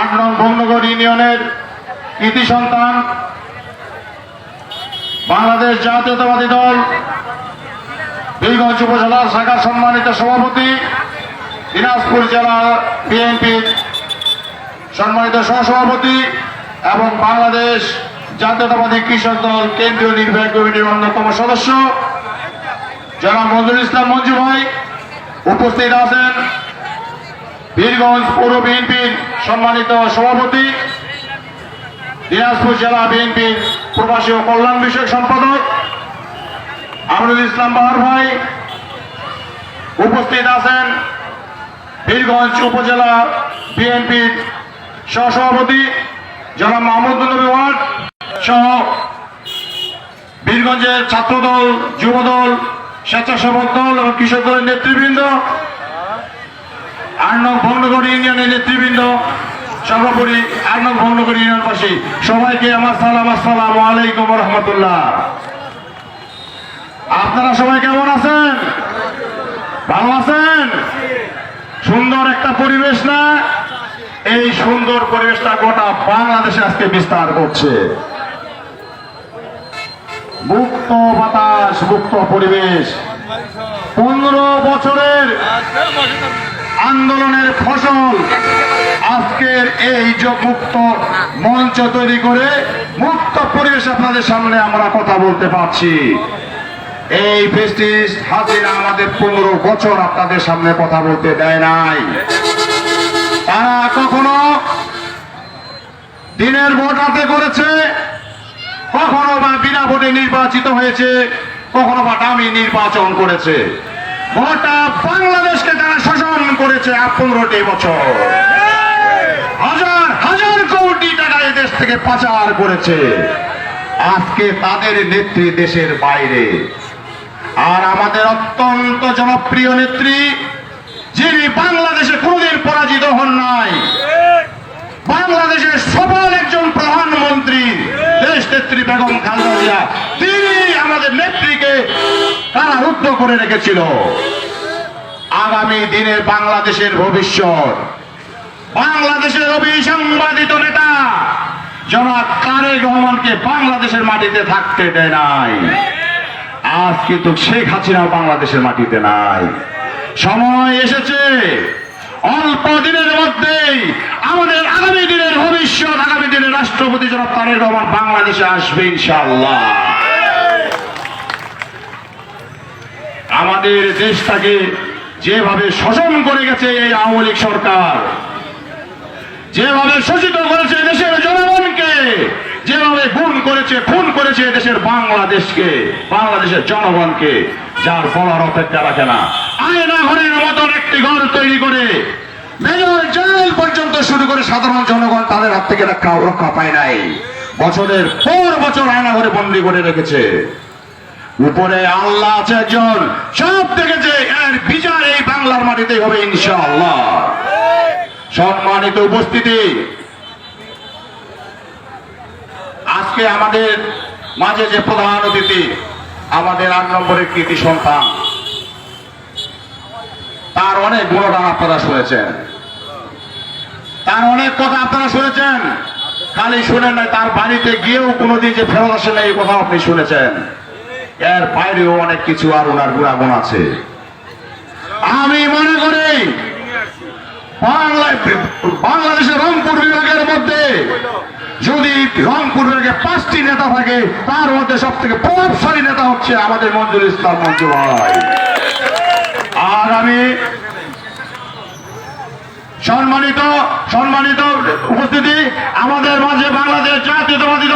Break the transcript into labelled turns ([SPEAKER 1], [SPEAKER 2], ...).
[SPEAKER 1] আট নং ভগ্নগর ইউনিয়নের কৃতি সন্তান, বাংলাদেশ জাতীয়তাবাদী দল, বীরগঞ্জ উপজেলা শাখার সম্মানিত সভাপতি, দিনাজপুর জেলা বিএনপির সম্মানিত সহসভাপতি এবং বাংলাদেশ জাতীয়তাবাদী কৃষক দল কেন্দ্রীয় নির্বাহী কমিটির অন্যতম সদস্য, জনাব মঞ্জুর ইসলাম মঞ্জু ভাই উপস্থিত আছেন। বীরগঞ্জ পৌর বিএনপির সম্মানিত সভাপতি, দিনাজপুর জেলা বিএনপির প্রবাসী ও কল্যাণ বিষয়ক সম্পাদক আমরুল ইসলাম বাহার ভাই উপস্থিত আছেন বীরগঞ্জ উপজেলা বিএনপির সহসভাপতি জনাব মাহমুদুল নবী ওয়ার্ড সহ বীরগঞ্জের ছাত্রদল, যুবদল, স্বেচ্ছাসেবক দল এবং কৃষক দলের নেতৃবৃন্দ নেতৃবৃন্দ সবাইকে আমার সালাম আসসালাম আলাইকুম আপনারা সবাই কেমন আছেন? ভালো আছেন? সুন্দর একটা পরিবেশ না? এই সুন্দর পরিবেশটা গোটা বাংলাদেশে আজকে বিস্তার করছে। মুক্ত বাতাস, মুক্ত পরিবেশ। পনেরো বছরের আন্দোলনের ফসল আজকের এই যে মুক্ত মঞ্চ তৈরি করে মুক্ত পরিবেশ আপনাদের সামনে আমরা কথা বলতে পারছি। এই ফেস্টিস হাজিরা আমাদের পনেরো বছর আপনাদের সামনে কথা বলতে দেয় নাই। তারা কখনো দিনের ভোট হাতে করেছে, কখনো বা বিনা ভোটে নির্বাচিত হয়েছে, কখনো বা দামি নির্বাচন করেছে। গোটা বাংলাদেশকে তারা শাসন করেছে পনেরোটি বছর। হাজার হাজার কোটি টাকা দেশ থেকে পাচার করেছে। আজকে তাদের নেত্রী দেশের বাইরে। আর আমাদের অত্যন্ত জনপ্রিয় নেত্রী, যিনি বাংলাদেশে কোনদিন পরাজিত হন নাই, বাংলাদেশের সফল একজন প্রধানমন্ত্রী, দেশ নেত্রী বেগম খালেদা জিয়া। তিনি কারারুদ্ধ করে রেখেছিল। আগামী দিনে বাংলাদেশের ভবিষ্যৎ। বাংলাদেশের অবিসংবাদিত নেতা জনাব তারেক রহমানকে বাংলাদেশের মাটিতে থাকতে দেয় নাই। আজ কিন্তু শেখ হাসিনা বাংলাদেশের মাটিতে নাই। সময় এসেছে। অল্প দিনের মধ্যেই আমাদের আগামী দিনের ভবিষ্যৎ, আগামী দিনের রাষ্ট্রপতি জনাব তারেক রহমান বাংলাদেশে আসবে ইনশাআল্লাহ। আমাদের দেশটাকে যেভাবে শোষণ করে গেছে এই আওয়ামী লীগ সরকার, যেভাবে শোষিত করেছে দেশের জনগণকে, যেভাবে গুম করেছে, খুন করেছে দেশের বাংলাদেশকে, বাংলাদেশের জনগণকে, যার বলার অপেক্ষা রাখে না। আয়না ঘরের মতন একটি ঘর তৈরি করে মেজর জেনারেল পর্যন্ত শুরু করে সাধারণ জনগণ তাদের হাত থেকে রক্ষা রক্ষা পায় নাই। বছরের পর বছর আয়না ঘরে বন্দি করে রেখেছে। উপরে আল্লাহ আছে একজন। সব দেখেছে এর বিচার এই বাংলার মাটিতেই হবে ইনশাআল্লাহ। সম্মানিত উপস্থিতি। আজকে আমাদের মাঝে যে প্রধান অতিথি, আমাদের আট নম্বরের কৃতি সন্তান। তার অনেক গুণগান আপনারা শুনেছেন। তার অনেক কথা আপনারা শুনেছেন। খালি শুনেন নাই, তার বাড়িতে গিয়েও কোনোদিন যে ফেরত আসে না এই কথা আপনি শুনেছেন। এর বাইরেও অনেক কিছু আর ওনার গুণাগুণ আছে। আমি মনে করি বাংলাদেশের রংপুর বিভাগের মধ্যে যদি রংপুর বিভাগে পাঁচটি নেতা থাকে, তার মধ্যে সব থেকে প্রভাবশালী নেতা হচ্ছে আমাদের মঞ্জুর ইসলাম মঞ্জু ভাই। আর আমি সম্মানিত সম্মানিত উপস্থিতি আমাদের মাঝে বাংলাদেশ জাতীয়তাবাদী